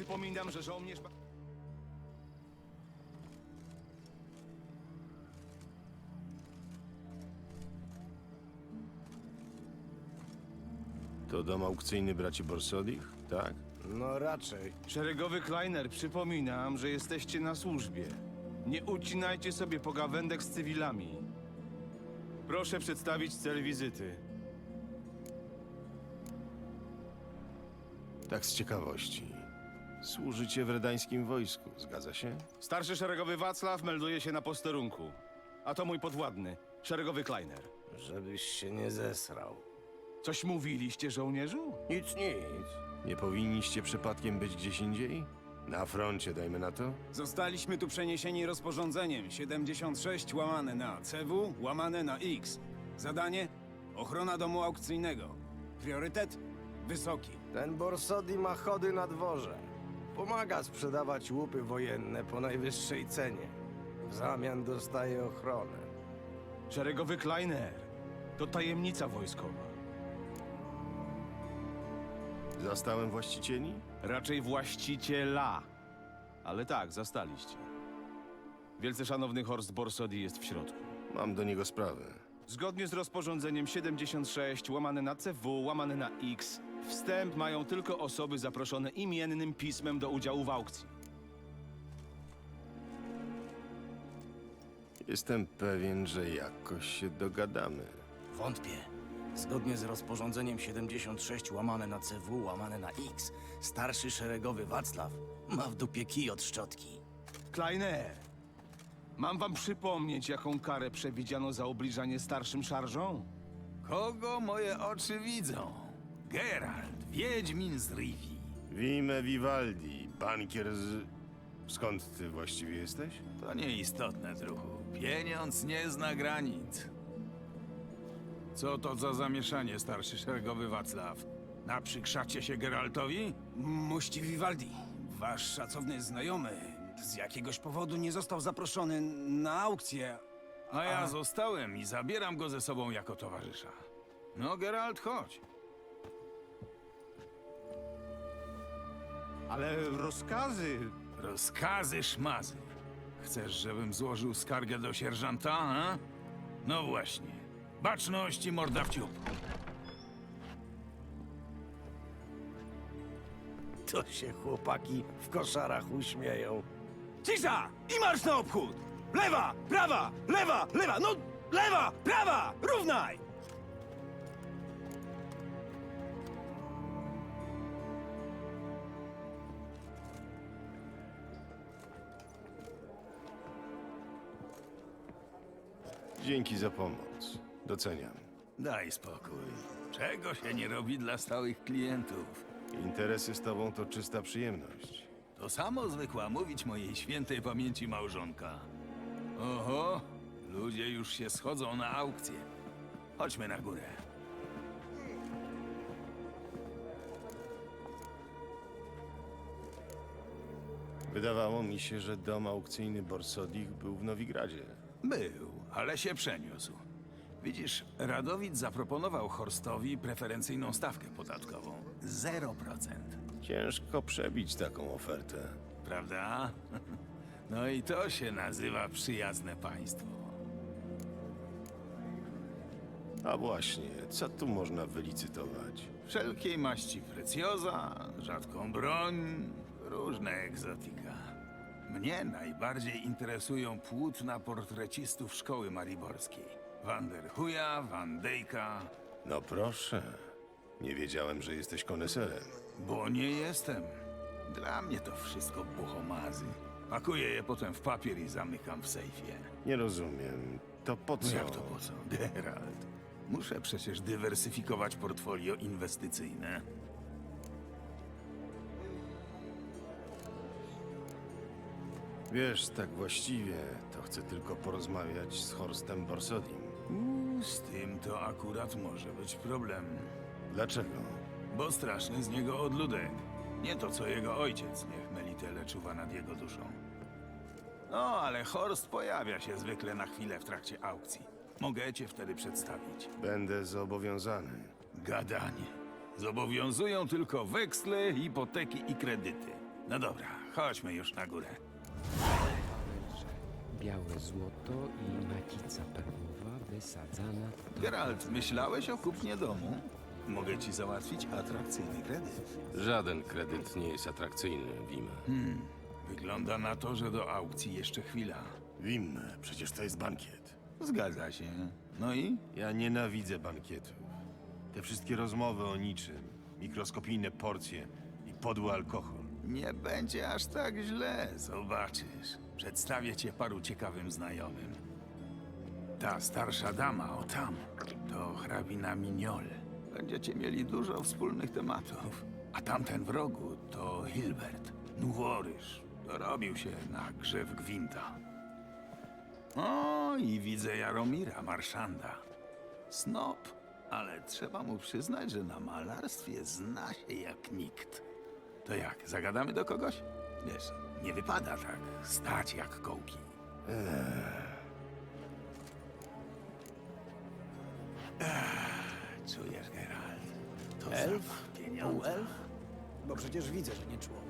Przypominam, że żołnierz... To dom aukcyjny braci Borsodich, tak? No raczej. Szeregowy Kleiner, przypominam, że jesteście na służbie. Nie ucinajcie sobie pogawędek z cywilami. Proszę przedstawić cel wizyty. Tak z ciekawości. Służycie w redańskim wojsku, zgadza się? Starszy szeregowy Wacław melduje się na posterunku. A to mój podwładny, szeregowy Kleiner. Żebyś się nie zesrał. Coś mówiliście, żołnierzu? Nic, nic. Nie powinniście przypadkiem być gdzieś indziej? Na froncie, dajmy na to? Zostaliśmy tu przeniesieni rozporządzeniem 76 łamane na CW łamane na X. Zadanie? Ochrona domu aukcyjnego. Priorytet? Wysoki. Ten Borsodi ma chody na dworze. Pomaga sprzedawać łupy wojenne po najwyższej cenie. W zamian dostaje ochronę. Szeregowy Kleiner. To tajemnica wojskowa. Zastałem właścicieli? Raczej właściciela. Ale tak, zastaliście. Wielce szanowny Horst Borsodi jest w środku. Mam do niego sprawę. Zgodnie z rozporządzeniem 76 łamane na CW łamane na X wstęp mają tylko osoby zaproszone imiennym pismem do udziału w aukcji. Jestem pewien, że jakoś się dogadamy. Wątpię. Zgodnie z rozporządzeniem 76 łamane na CW łamane na X, starszy szeregowy Wacław ma w dupie kij od szczotki. Kleiner, mam wam przypomnieć, jaką karę przewidziano za obliżanie starszym szarżą? Kogo moje oczy widzą? Geralt, Wiedźmin z Rivi. Wime Vivaldi, bankier z... Skąd ty właściwie jesteś? To nieistotne, druhu. Pieniądz nie zna granic. Co to za zamieszanie, starszy szeregowy Wacław? Naprzykrzacie się Geraltowi? Mości Vivaldi, wasz szacowny znajomy z jakiegoś powodu nie został zaproszony na aukcję. A ja zostałem i zabieram go ze sobą jako towarzysza. No, Geralt, chodź. Ale rozkazy... Rozkazy szmazy. Chcesz, żebym złożył skargę do sierżanta, a? No właśnie. Baczność i morda w ciup. To się chłopaki w koszarach uśmieją. Cisza! I marsz na obchód! Lewa, prawa, lewa, lewa, no lewa, prawa, równaj! Dzięki za pomoc. Doceniam. Daj spokój. Czego się nie robi dla stałych klientów? Interesy z tobą to czysta przyjemność. To samo zwykła mówić mojej świętej pamięci małżonka. Oho, ludzie już się schodzą na aukcję. Chodźmy na górę. Wydawało mi się, że dom aukcyjny Borsodich był w Nowigradzie. Był, ale się przeniósł. Widzisz, Radowid zaproponował Horstowi preferencyjną stawkę podatkową. 0%. Ciężko przebić taką ofertę. Prawda? No i to się nazywa przyjazne państwo. A właśnie, co tu można wylicytować? Wszelkiej maści precjoza, rzadką broń, różne egzotika. Mnie najbardziej interesują płótna portrecistów szkoły mariborskiej. Van der Huya, Van Dyka, No proszę. Nie wiedziałem, że jesteś koneserem. bo nie jestem. Dla mnie to wszystko buchomazy. Pakuję je potem w papier i zamykam w sejfie. Nie rozumiem. To po co? Jak to po co? Geralt. Muszę przecież dywersyfikować portfolio inwestycyjne. Wiesz, tak właściwie to chcę tylko porozmawiać z Horstem Borsodim. Z tym to akurat może być problem. Dlaczego? Bo straszny z niego odludek. Nie to co jego ojciec, niech Melitele czuwa nad jego duszą. No, ale Horst pojawia się zwykle na chwilę w trakcie aukcji. Mogę cię wtedy przedstawić. Będę zobowiązany. Gadanie. Zobowiązują tylko weksle, hipoteki i kredyty. No dobra, chodźmy już na górę. Białe złoto i macica perłowa wysadzana do... Geralt, myślałeś o kupnie domu? Mogę ci załatwić atrakcyjny kredyt. Żaden kredyt nie jest atrakcyjny, Wim. Wygląda na to, że do aukcji jeszcze chwila. Wim, przecież to jest bankiet. Zgadza się. No i? Ja nienawidzę bankietów. Te wszystkie rozmowy o niczym, mikroskopijne porcje i podły alkohol. Nie będzie aż tak źle, zobaczysz. Przedstawię cię paru ciekawym znajomym. Ta starsza dama, o tam, to hrabina Mignol. Będziecie mieli dużo wspólnych tematów. A tamten w rogu to Hilbert, noworyż. Dorobił się na grzew gwinta. O, i widzę Jaromira, marszanda. Snop, ale trzeba mu przyznać, że na malarstwie zna się jak nikt. To jak, zagadamy do kogoś? Wiesz, nie wypada tak stać jak kołki. Czujesz, Geralt? To Elf? zapach pieniądza. Półelf? Bo przecież widzę, że nie człowiek.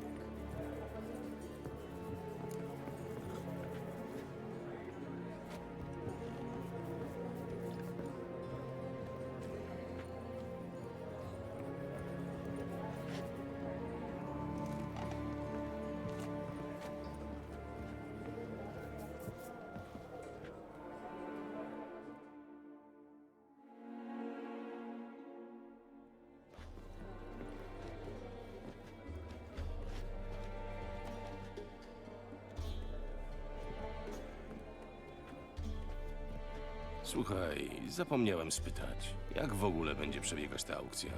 Słuchaj, zapomniałem spytać, jak w ogóle będzie przebiegać ta aukcja?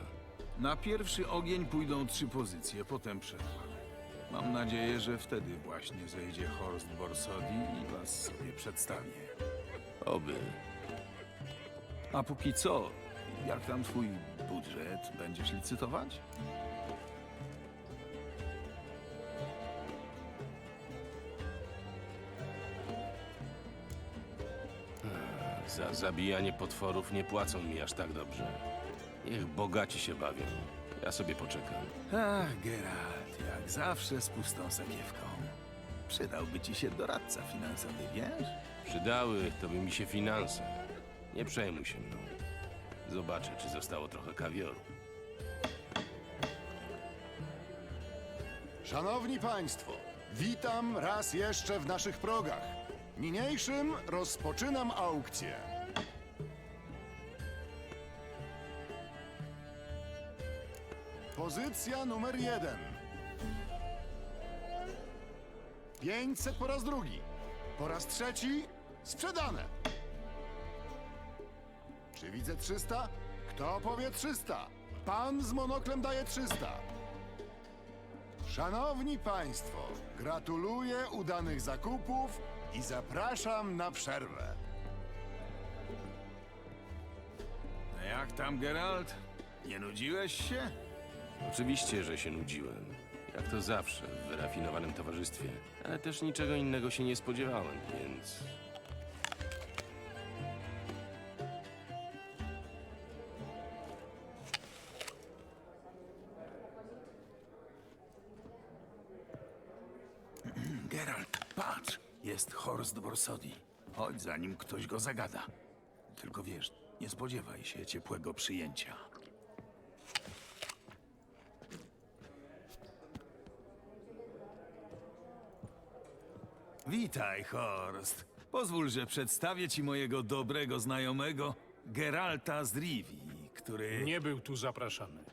Na pierwszy ogień pójdą trzy pozycje, potem przerwa. Mam nadzieję, że wtedy właśnie zejdzie Horst Borsodi i was sobie przedstawię. Oby. A póki co, jak tam twój budżet? Będziesz licytować? Za zabijanie potworów nie płacą mi aż tak dobrze. Niech bogaci się bawią. Ja sobie poczekam. Ach, Geralt, jak zawsze z pustą sakiewką. Przydałby ci się doradca finansowy, wiesz? Przydały to by mi się finanse. Nie przejmuj się mną. Zobaczę, czy zostało trochę kawioru. Szanowni Państwo, witam raz jeszcze w naszych progach. Niniejszym rozpoczynam aukcję. Pozycja numer jeden. 500 po raz drugi. Po raz trzeci sprzedane. Czy widzę 300? Kto powie 300? Pan z monoklem daje 300. Szanowni Państwo, gratuluję udanych zakupów i zapraszam na przerwę. Jak tam, Geralt? Nie nudziłeś się? Oczywiście, że się nudziłem. Jak to zawsze w wyrafinowanym towarzystwie. Ale też niczego innego się nie spodziewałem, więc... Geralt, patrz! Jest Horst Borsodi. Chodź, zanim ktoś go zagada. Tylko wiesz, nie spodziewaj się ciepłego przyjęcia. Witaj, Horst. Pozwól, że przedstawię ci mojego dobrego znajomego, Geralta z Rivii, który... Nie był tu zapraszany.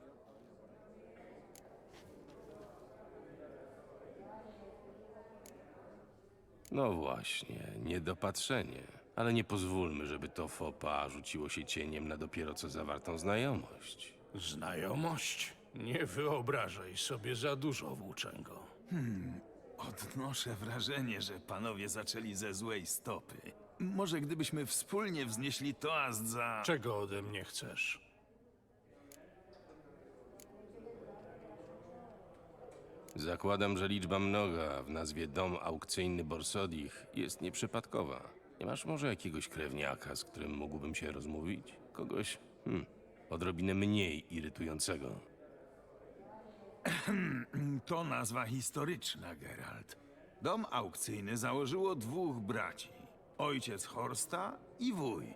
No właśnie, niedopatrzenie. Ale nie pozwólmy, żeby to fopa rzuciło się cieniem na dopiero co zawartą znajomość. Znajomość? Nie wyobrażaj sobie za dużo włóczęgo. Odnoszę wrażenie, że panowie zaczęli ze złej stopy. Może gdybyśmy wspólnie wznieśli toast za... Czego ode mnie chcesz? Zakładam, że liczba mnoga w nazwie Dom Aukcyjny Borsodich jest nieprzypadkowa. Nie masz może jakiegoś krewniaka, z którym mógłbym się rozmówić? Kogoś, hmm, Odrobinę mniej irytującego. To nazwa historyczna, Geralt. Dom aukcyjny założyło dwóch braci. Ojciec Horsta i wuj.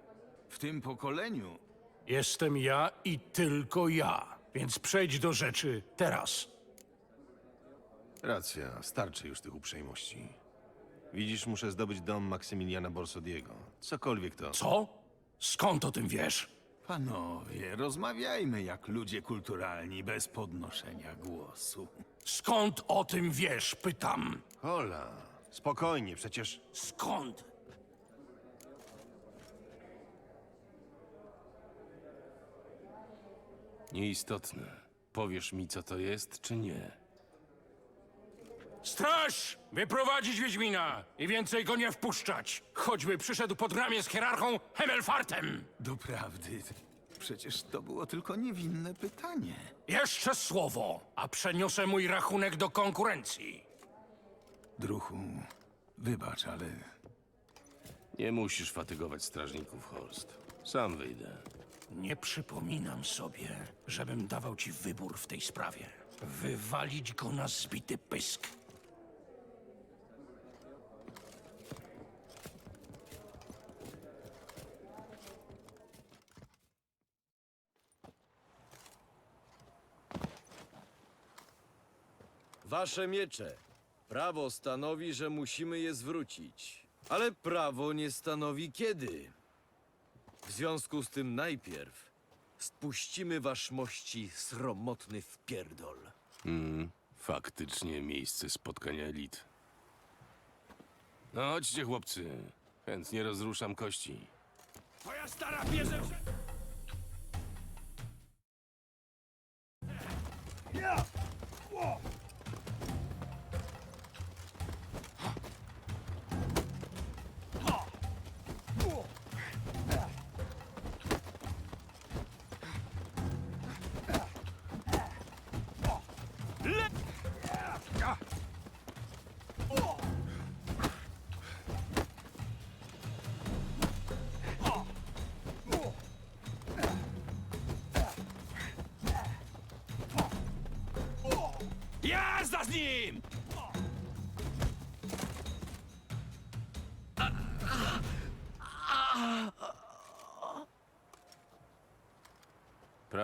W tym pokoleniu Jestem ja i tylko ja, więc przejdź do rzeczy teraz. Racja, starczy już tych uprzejmości. Widzisz, muszę zdobyć dom Maksymiliana Borsodiego. Cokolwiek to. Co? Skąd o tym wiesz? Panowie, rozmawiajmy jak ludzie kulturalni, bez podnoszenia głosu. Skąd o tym wiesz? Pytam. Hola, spokojnie, przecież Skąd? Nieistotne. Powiesz mi, co to jest, czy nie? Straż! Wyprowadzić Wiedźmina i więcej go nie wpuszczać. Choćby przyszedł pod ramię z hierarchą Hemelfartem. Doprawdy, przecież to było tylko niewinne pytanie. Jeszcze słowo, a przeniosę mój rachunek do konkurencji. Druhu, wybacz, ale Nie musisz fatygować strażników, Horst. Sam wyjdę. Nie przypominam sobie, żebym dawał ci wybór w tej sprawie. Wywalić go na zbity pysk. Wasze miecze. Prawo stanowi, że musimy je zwrócić. Ale prawo nie stanowi kiedy. W związku z tym najpierw spuścimy wasz mości sromotny wpierdol. Mm, faktycznie miejsce spotkania elit. No chodźcie, chłopcy. Chętnie rozruszam kości. Twoja stara bierze...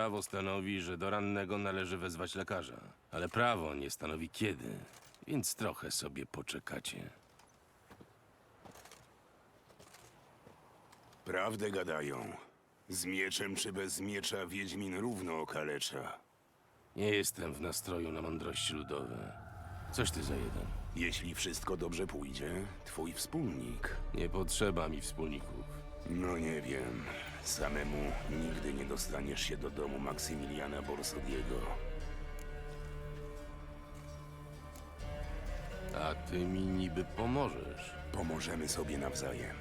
Prawo stanowi, że do rannego należy wezwać lekarza. Ale prawo nie stanowi kiedy, więc trochę sobie poczekacie. Prawdę gadają. Z mieczem czy bez miecza Wiedźmin równo okalecza. Nie jestem w nastroju na mądrości ludowe. Coś ty za jeden. Jeśli wszystko dobrze pójdzie, twój wspólnik. Nie potrzeba mi wspólników. No nie wiem. Samemu nigdy nie dostaniesz się do domu Maksymiliana Borsodiego. A ty mi niby pomożesz. Pomożemy sobie nawzajem.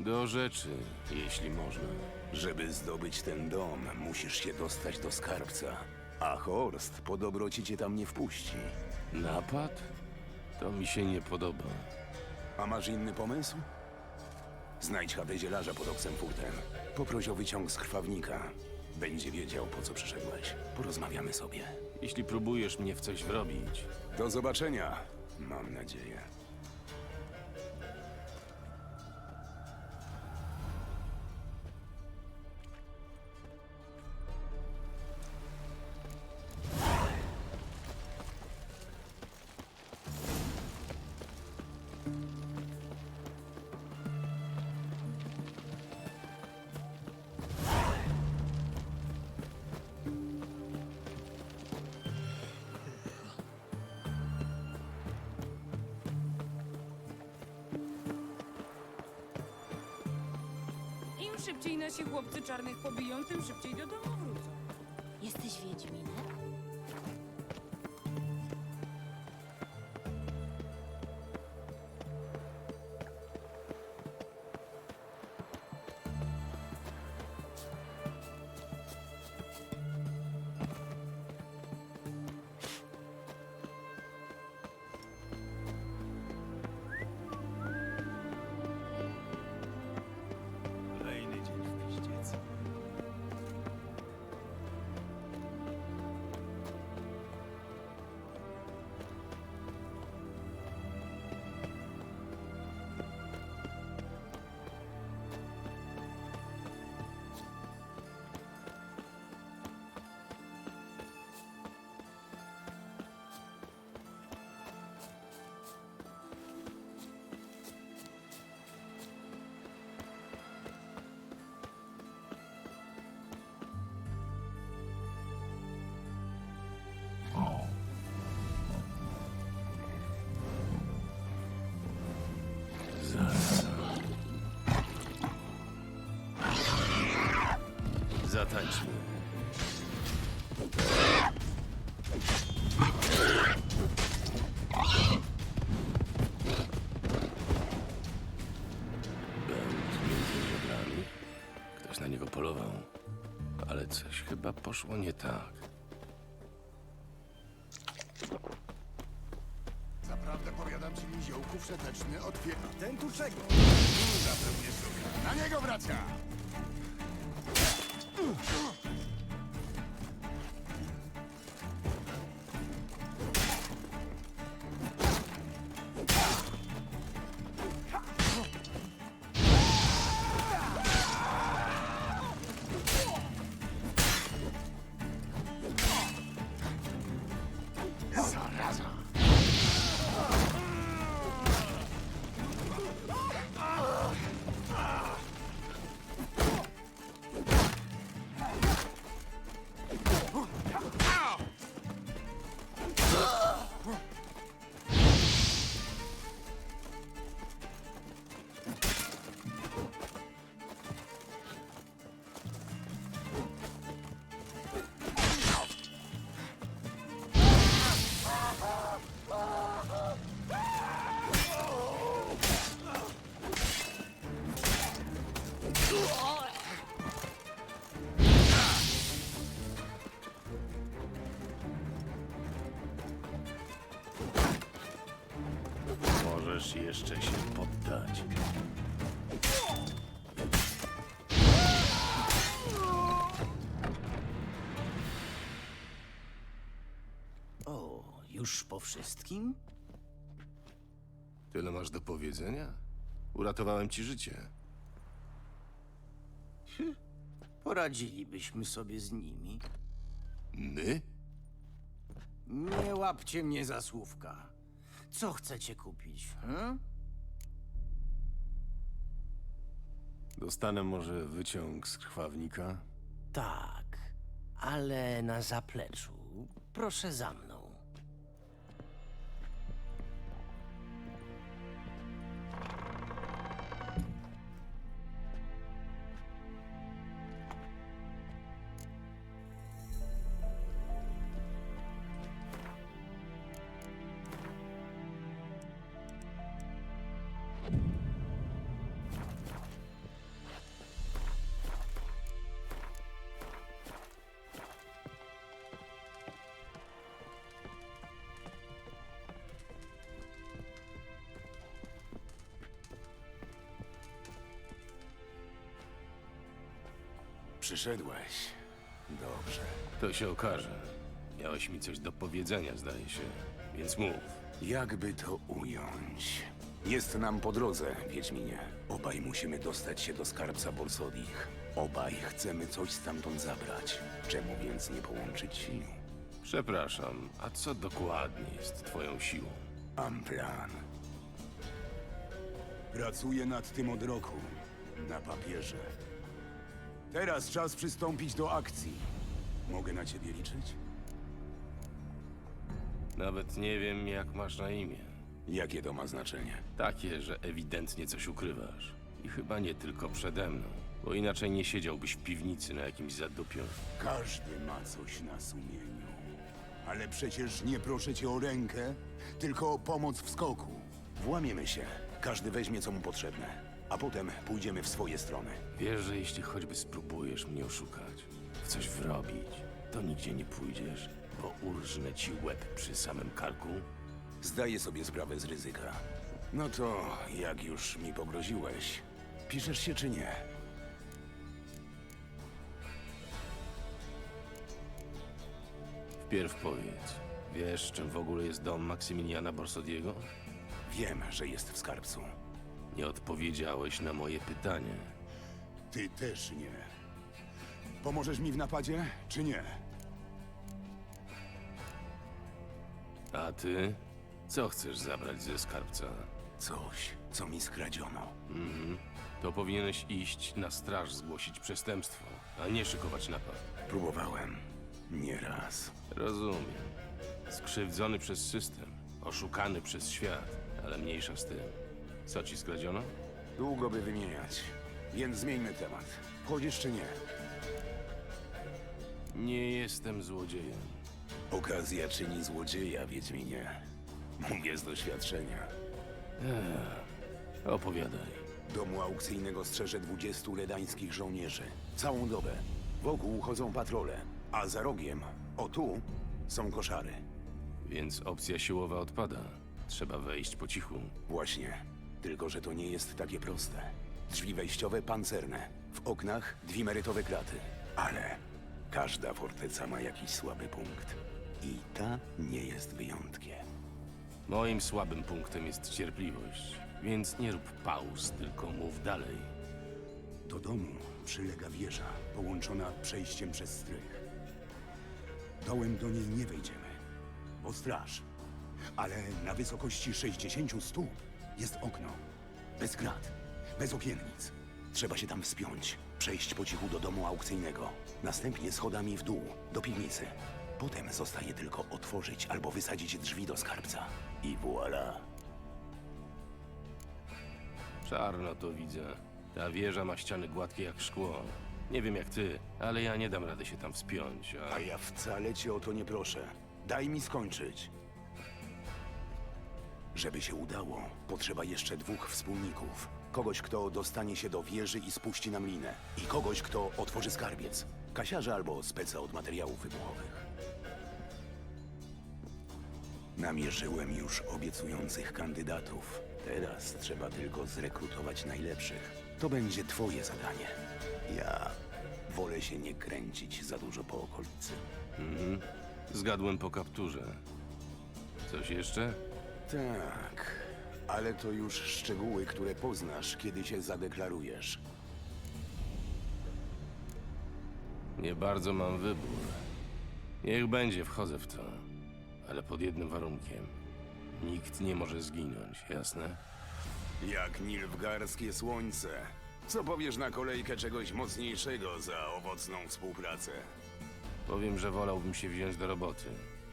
Do rzeczy, jeśli można. Żeby zdobyć ten dom, musisz się dostać do skarbca. A Horst po dobroci cię tam nie wpuści. Napad? To mi się nie podoba. A masz inny pomysł? Znajdź chatę zielarza pod Oxenfurtem. Poproś o wyciąg z krwawnika. Będzie wiedział, po co przyszedłeś. Porozmawiamy sobie. Jeśli próbujesz mnie w coś wrobić, Do zobaczenia, mam nadzieję. Czarnych pobiją, tym szybciej do domu wrócą. Jesteś Wiedźminem? Zatańczmy. Bełt między żebrami. Ktoś na niego polował. Ale coś chyba poszło nie tak. Zaprawdę powiadam ci, niziołku wszeteczny otwiera. Ten tu czego? Zapewnie szuka. Na niego wraca! Już po wszystkim? Tyle masz do powiedzenia? Uratowałem ci życie. Poradzilibyśmy sobie z nimi. My? Nie łapcie mnie za słówka. Co chcecie kupić? Dostanę może wyciąg z krwawnika? Tak, ale na zapleczu. Proszę za mną. Przyszedłeś. Dobrze. To się okaże. Miałeś mi coś do powiedzenia, zdaje się. Więc mów. Jakby to ująć? Jest nam po drodze, Wiedźminie. Obaj musimy dostać się do skarbca Borsodich. Obaj chcemy coś stamtąd zabrać. Czemu więc nie połączyć sił? Przepraszam, a co dokładnie jest twoją siłą? Mam plan. Pracuję nad tym od roku. Na papierze. Teraz czas przystąpić do akcji. Mogę na ciebie liczyć? Nawet nie wiem, jak masz na imię. Jakie to ma znaczenie? Takie, że ewidentnie coś ukrywasz. I chyba nie tylko przede mną, bo inaczej nie siedziałbyś w piwnicy na jakimś zadupiu. Każdy ma coś na sumieniu. Ale przecież nie proszę cię o rękę, tylko o pomoc w skoku. Włamiemy się. Każdy weźmie, co mu potrzebne. A potem pójdziemy w swoje strony. Wiesz, że jeśli choćby spróbujesz mnie oszukać, w coś wrobić, to nigdzie nie pójdziesz, bo urżnę ci łeb przy samym karku? Zdaję sobie sprawę z ryzyka. No to, jak już mi pogroziłeś, piszesz się czy nie? Wpierw powiedz, wiesz, czym w ogóle jest dom Maksymiliana Borsodiego? Wiem, że jest w skarbcu. Nie odpowiedziałeś na moje pytanie. Ty też nie. Pomożesz mi w napadzie, czy nie? A ty? Co chcesz zabrać ze skarbca? Coś, co mi skradziono. Mhm. To powinieneś iść na straż zgłosić przestępstwo, a nie szykować napad. Próbowałem. Nieraz. Rozumiem. Skrzywdzony przez system, oszukany przez świat, ale mniejsza z tym. Co ci skradziono? Długo by wymieniać. Więc zmieńmy temat. Wchodzisz czy nie? Nie jestem złodziejem. Okazja czyni złodzieja, Wiedźminie. Mówię z doświadczenia. Opowiadaj. Domu aukcyjnego strzeże 20 redańskich żołnierzy. Całą dobę. Wokół chodzą patrole, a za rogiem, o tu, są koszary. Więc opcja siłowa odpada. Trzeba wejść po cichu. Właśnie. Tylko, że to nie jest takie proste. Drzwi wejściowe pancerne. W oknach dwimerytowe kraty. Ale każda forteca ma jakiś słaby punkt. I ta nie jest wyjątkiem. Moim słabym punktem jest cierpliwość. Więc nie rób pauz, tylko mów dalej. Do domu przylega wieża, połączona przejściem przez strych. Dołem do niej nie wejdziemy, bo straż. Ale na wysokości 60 stóp jest okno. Bez krat, bez okiennic. Trzeba się tam wspiąć, przejść po cichu do domu aukcyjnego. Następnie schodami w dół, do piwnicy. Potem zostaje tylko otworzyć albo wysadzić drzwi do skarbca. I voilà. Czarno to widzę. Ta wieża ma ściany gładkie jak szkło. Nie wiem jak ty, ale ja nie dam rady się tam wspiąć, a... A ja wcale cię o to nie proszę. Daj mi skończyć. Żeby się udało, potrzeba jeszcze dwóch wspólników. Kogoś, kto dostanie się do wieży i spuści nam linę. I kogoś, kto otworzy skarbiec. Kasiarza albo speca od materiałów wybuchowych. Namierzyłem już obiecujących kandydatów. Teraz trzeba tylko zrekrutować najlepszych. To będzie twoje zadanie. Ja wolę się nie kręcić za dużo po okolicy. Mhm. Zgadłem po kapturze. Coś jeszcze? Tak, ale to już szczegóły, które poznasz, kiedy się zadeklarujesz. Nie bardzo mam wybór. Niech będzie, wchodzę w to. Ale pod jednym warunkiem. Nikt nie może zginąć, jasne? Jak nilfgarskie słońce. Co powiesz na kolejkę czegoś mocniejszego za owocną współpracę? Powiem, że wolałbym się wziąć do roboty.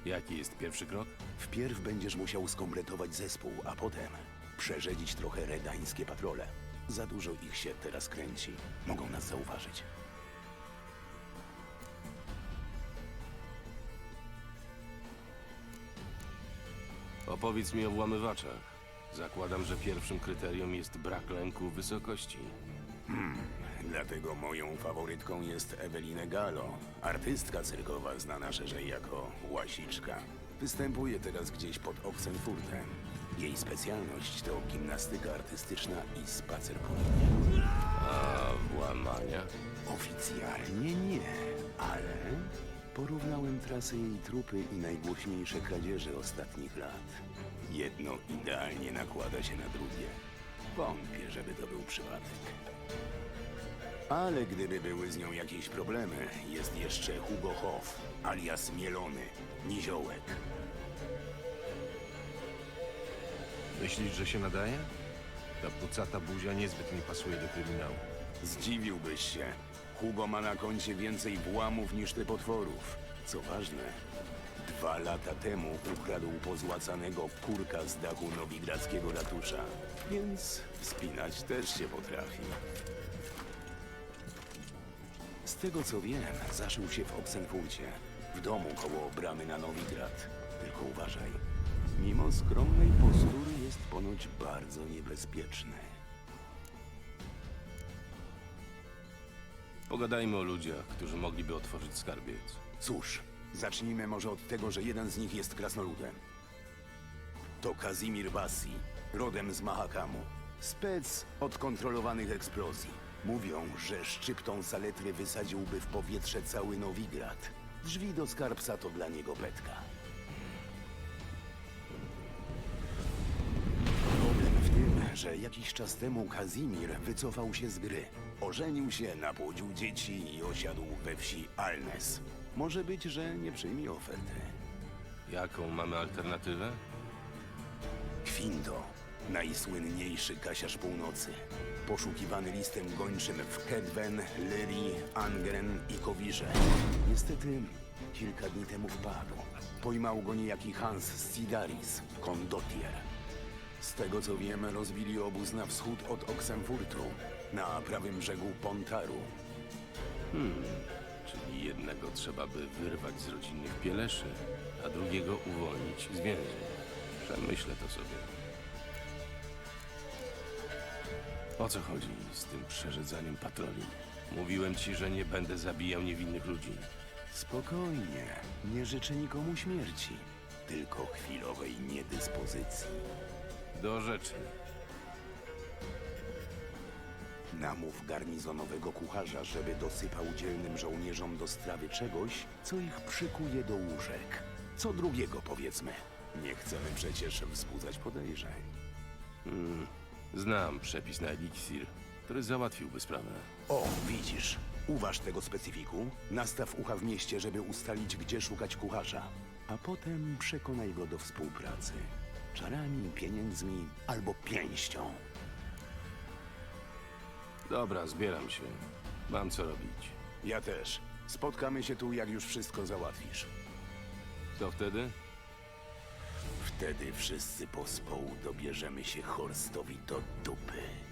Jaki jest pierwszy krok? Wpierw będziesz musiał skompletować zespół, a potem przerzedzić trochę redańskie patrole. Za dużo ich się teraz kręci. Mogą nas zauważyć. Opowiedz mi o włamywaczach. Zakładam, że pierwszym kryterium jest brak lęku wysokości. Dlatego moją faworytką jest Eweline Gallo, artystka cyrkowa znana szerzej jako Łasiczka. Występuje teraz gdzieś pod Oxenfurtem. Jej specjalność to gimnastyka artystyczna i spacer po. A włamania? Oficjalnie nie, ale porównałem trasy jej trupy i najgłośniejsze kradzieże ostatnich lat. Jedno idealnie nakłada się na drugie. Wątpię, żeby to był przypadek. Ale gdyby były z nią jakieś problemy, jest jeszcze Hugo Hoff, alias Mielony, Niziołek. Myślisz, że się nadaje? Ta pucata buzia niezbyt mi pasuje do kryminału. Zdziwiłbyś się. Hugo ma na koncie więcej włamów niż ty potworów. Co ważne, dwa lata temu ukradł pozłacanego kurka z dachu nowigradzkiego ratusza. Więc wspinać też się potrafi. Z tego co wiem, zaszył się w Oxenfurcie, w domu koło bramy na Nowigrad. Tylko uważaj. Mimo skromnej postury jest ponoć bardzo niebezpieczny. Pogadajmy o ludziach, którzy mogliby otworzyć skarbiec. Cóż, zacznijmy może od tego, że jeden z nich jest krasnoludem. To Kazimir Bassi, rodem z Mahakamu. Spec od kontrolowanych eksplozji. Mówią, że szczyptą saletry wysadziłby w powietrze cały Nowigrad. Drzwi do skarbca to dla niego betka. Problem w tym, że jakiś czas temu Kazimir wycofał się z gry. Ożenił się, napłodził dzieci i osiadł we wsi Alnes. Może być, że nie przyjmie oferty. Jaką mamy alternatywę? Kwindo, najsłynniejszy kasiarz północy. Poszukiwany listem gończym w Kedwen, Lyrii, Angren i Kowirze. Niestety, kilka dni temu wpadł. Pojmał go niejaki Hans Sidaris, kondottier. Z tego co wiem, rozbili obóz na wschód od Oxenfurtu, na prawym brzegu Pontaru. Hmm, czyli jednego trzeba by wyrwać z rodzinnych pieleszy, a drugiego uwolnić z więzień. Przemyślę to sobie. O co chodzi z tym przerzedzaniem patroli? Mówiłem ci, że nie będę zabijał niewinnych ludzi. Spokojnie. Nie życzę nikomu śmierci. Tylko chwilowej niedyspozycji. Do rzeczy. Namów garnizonowego kucharza, żeby dosypał dzielnym żołnierzom do strawy czegoś, co ich przykuje do łóżek. Co drugiego, powiedzmy. Nie chcemy przecież wzbudzać podejrzeń. Hmm. Znam przepis na eliksir, który załatwiłby sprawę. O, widzisz. Uważ tego specyfiku. Nastaw ucha w mieście, żeby ustalić, gdzie szukać kucharza. A potem przekonaj go do współpracy. Czarami, pieniędzmi albo pięścią. Dobra, zbieram się. Mam co robić. Ja też. Spotkamy się tu, jak już wszystko załatwisz. Co wtedy? Wtedy wszyscy pospołu dobierzemy się Horstowi do dupy.